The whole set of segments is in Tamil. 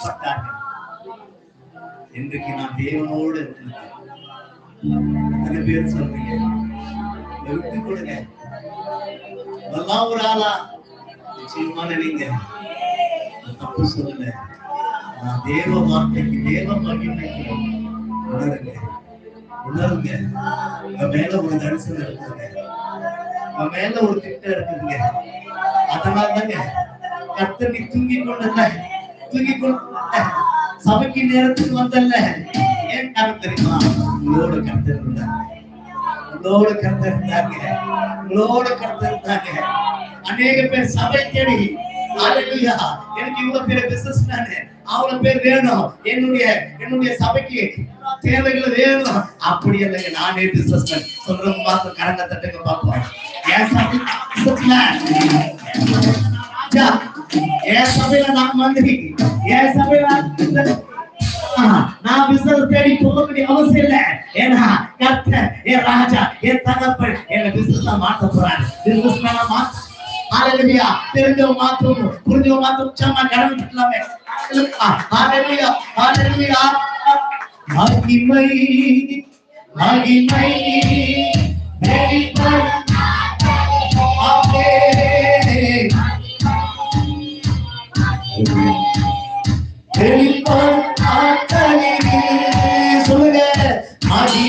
கேள்விப்பட்டார்கள் இன்றைக்கு நான் தேவனோடு இருக்கிறேன். பேர் சொல்றீங்க? விட்டு கொடுங்க. இதெல்லாம் ஒரு ஆளா? நிச்சயமா நினைங்க. தப்பு சொல்லல. நான் தேவ வார்த்தைக்கு தேவ மகிமைக்கு உணருங்க. உணருங்க. உங்க மேல ஒரு தரிசனம் இருக்குங்க. உங்க மேல ஒரு திட்டம் இருக்குதுங்க அதனால தாங்க கத்தனை தூங்கி கொண்டு தூங்கி சபைக்கு நேரத்துக்கு வந்தல்ல. ஏன் காரணம் தெரியுமா? உங்களோட கருத்து இருந்தாங்க உங்களோட கருத்து இருந்தாங்க உங்களோட கருத்து இருந்தாங்க அநேக பேர் சபை தேடி. எனக்கு இவ்வளவு பேர் பிசினஸ் மேனு அவ்வளவு பேர் வேணும். என்னுடைய என்னுடைய சபைக்கு தேவைகள் வேணும். அப்படி இல்லைங்க நானே பிசினஸ் மேன் சொல்றவங்க பார்த்து கரங்க தட்டுங்க பார்ப்போம். ஏன் சபை பிசினஸ் மேன் ராஜா, என் சபையில நான் மந்திரி என் சபையில நான் தேடி போக வேண்டிய அவசியம் இல்ல. ஏன்னா கர்த்தர் என் ராஜா என் தகப்பன் பிசினஸ் போறாரு. பிசினஸ் ஹalleluya. தெரிஞ்சவங்க புரிஞ்சவங்க சும்மா பண்ணலாமே ஹalleluya. ஹalleluya. மகிமை மகிமை.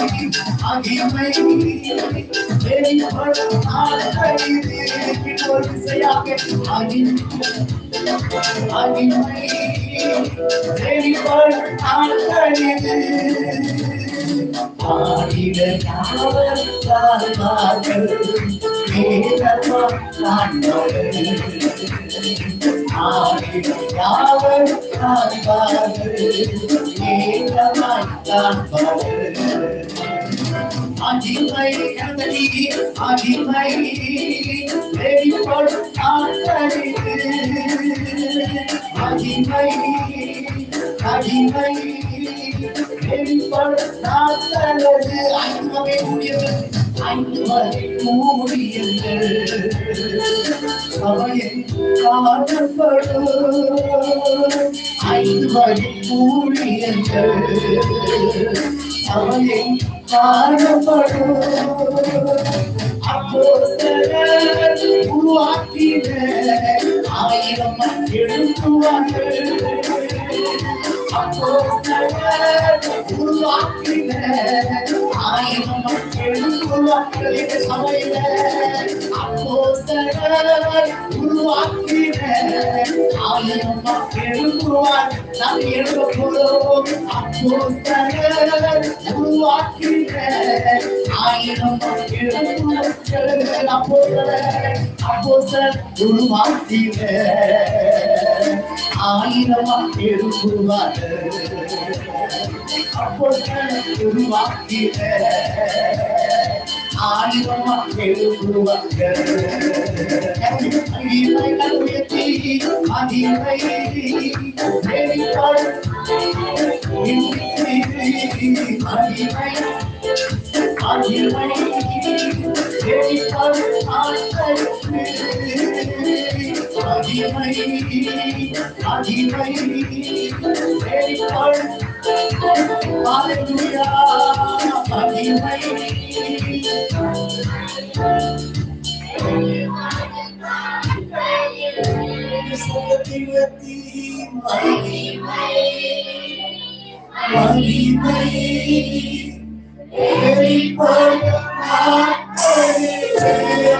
आगे मैं मेरी पर हाल पड़ी तेरे की डोर से आगे आगे आगे मैं मेरी पर हाल पड़ी तेरे ஐந்து வகை ஊழியர்கள் ஐந்து வகை ஊழியர்கள் சபையில் காணப்படும் ஐந்து வகை ஊழியர்கள் சபையில் காணப்படும் அப்போஸ்தலர் உருவாக்கின ஆயிரம் எழுத்துவார்கள் அப்போஸ்தலர் உருவாக்கின. ஆயிரம் எழுத்துவார்கள் இந்த சபையில அப்போஸ்தலர் உருவாக்கின ஆயிரம் எழுத்துவார்கள் நாம் எழுத போகிறோம் அப்போஸ்தலர் உருவாக்கின ஆயிரம் அப்போஸ்தலர் உருவாக்கின ஆயிரம் எழுத்துவார்கள் அப்போஸ்தலர் உருவாக்கின ஆயிரம் எழுத்துவார்கள் Mary, Mary, Mary, Mary, Mary,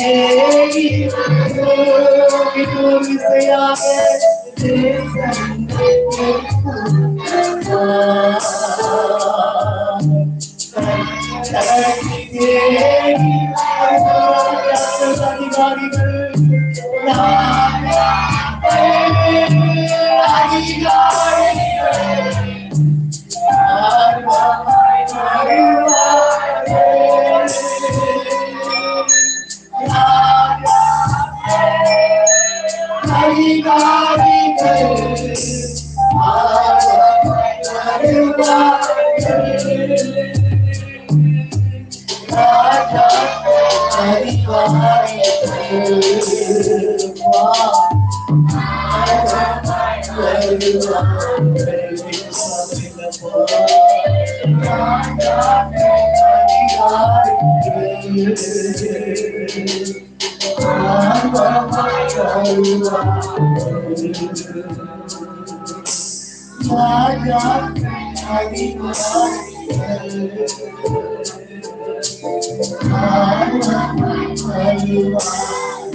Hey, you. you. I where you are. Baby, something that was. I'm where you I'm you are.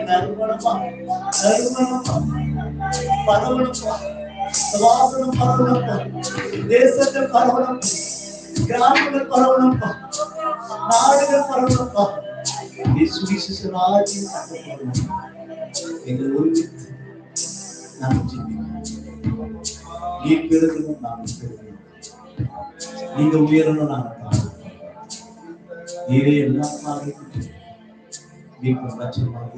நறுமணமா நறுமணமா நறுமணமா பரவணுமா வாசனம் பரவணுமா தேசத்தை பரவணுமா கிராமங்கள் பரவணுமா நாடுகள் பரவணுமா சுவிசேஷ ராஜ்யம் எங்கள் ஒருமித்து நாம் நீ பெருகணும் நான் பெருகணும் நீங்க உயரணும் நான் தாழணும் நீரே మీకు నచ్చిన మనం